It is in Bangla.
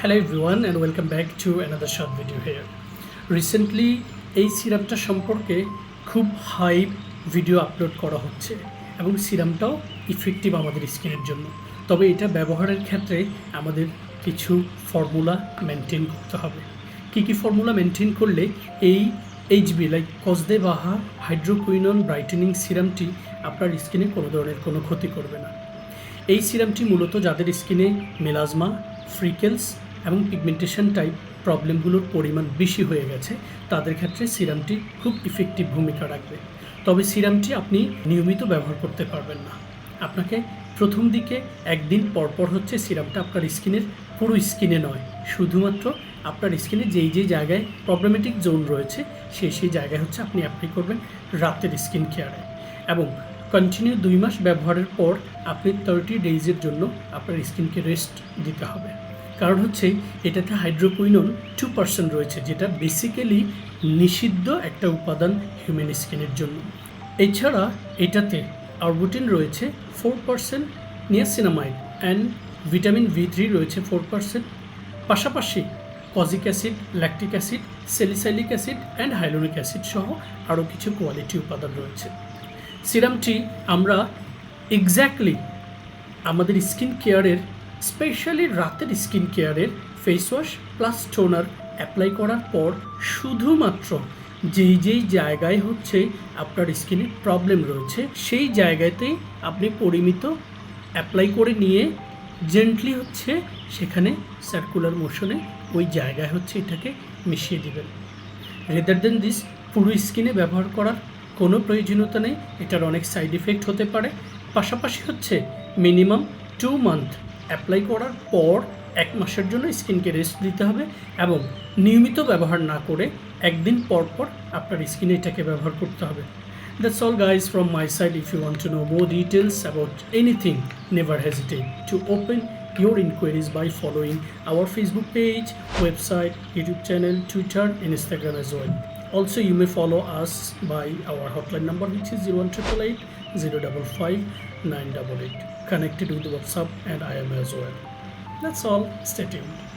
Hello everyone and welcome back to another short video here. Recently এই সিরামটা সম্পর্কে খুব হাই ভিডিও আপলোড করা হচ্ছে এবং সিরামটাও ইফেক্টিভ আমাদের স্কিনের জন্য। তবে এটা ব্যবহারের ক্ষেত্রে আমাদের কিছু ফর্মুলা মেনটেন করতে হবে। কী কী ফর্মুলা মেনটেন করলে এই এইচবি লাইক কসদে বাহা হাইড্রোকুইনন ব্রাইটেনিং সিরামটি আপনার স্কিনে কোনো ধরনের কোনো ক্ষতি করবে না। এই সিরামটি মূলত যাদের স্কিনে মেলাজমা ফ্রিকেলস এবং পিগমেন্টেশন টাইপ প্রবলেমগুলোর পরিমাণ বেশি হয়ে গেছে, তাদের ক্ষেত্রে সিরামটি খুব ইফেক্টিভ ভূমিকা রাখবে। তবে সিরামটি আপনি নিয়মিত ব্যবহার করতে পারবেন না। আপনাকে প্রথম দিকে একদিন পরপর হচ্ছে সিরামটা আপনার স্কিনের পুরো স্কিনে নয়, শুধুমাত্র আপনার স্কিনে যেই যেই জায়গায় প্রবলেমেটিক জোন রয়েছে, সেই সেই জায়গায় হচ্ছে আপনি অ্যাপ্লাই করবেন রাতের স্কিন কেয়ারে এবং কন্টিনিউ দুই মাস ব্যবহারের পর আপনি থার্টি ডেইজের জন্য আপনার স্কিনকে রেস্ট দিতে হবে। কারণ হচ্ছে এটাতে হাইড্রোকুইনন টু পার্সেন্ট রয়েছে, যেটা বেসিক্যালি নিষিদ্ধ একটা উপাদান হিউম্যান স্কিনের জন্য। এছাড়া এটাতে আরবুটিন রয়েছে four percent niacinamide and vitamin B three রয়েছে ফোর পার্সেন্ট পাশাপাশি kojic acid lactic acid salicylic acid and hyaluronic acid সহ আরও কিছু কোয়ালিটি উপাদান রয়েছে। সিরামটি আমরা এক্স্যাক্টলি আমাদের স্কিন কেয়ারের স্পেশালি রাতের স্কিন কেয়ারের face wash plus toner apply করার পর শুধুমাত্র যেই যেই জায়গায় হচ্ছে আপনার স্কিনে প্রবলেম রয়েছে, সেই জায়গাতেই আপনি পরিমিত অ্যাপ্লাই করে নিয়ে জেন্টলি হচ্ছে সেখানে সার্কুলার মোশনে ওই জায়গায় হচ্ছে এটাকে মিশিয়ে দিবেন। রেদার দেন দিস পুরো স্কিনে ব্যবহার করার কোনো প্রয়োজনীয়তা নেই, এটার অনেক সাইড ইফেক্ট হতে পারে। পাশাপাশি হচ্ছে মিনিমাম টু মান্থ অ্যাপ্লাই করার পর এক মাসের জন্য স্কিনকে রেস্ট দিতে হবে এবং নিয়মিত ব্যবহার না করে একদিন পর পর আপনার স্কিনে এটাকে ব্যবহার করতে হবে। That's all guys from my side if you want to know more details about anything never hesitate to open your inquiries by following our Facebook page website YouTube channel Twitter Instagram as well also you may follow us by our hotline number হচ্ছে zero one triple eight zero double five nine double eight connected with WhatsApp and IM as well. That's all. Stay tuned.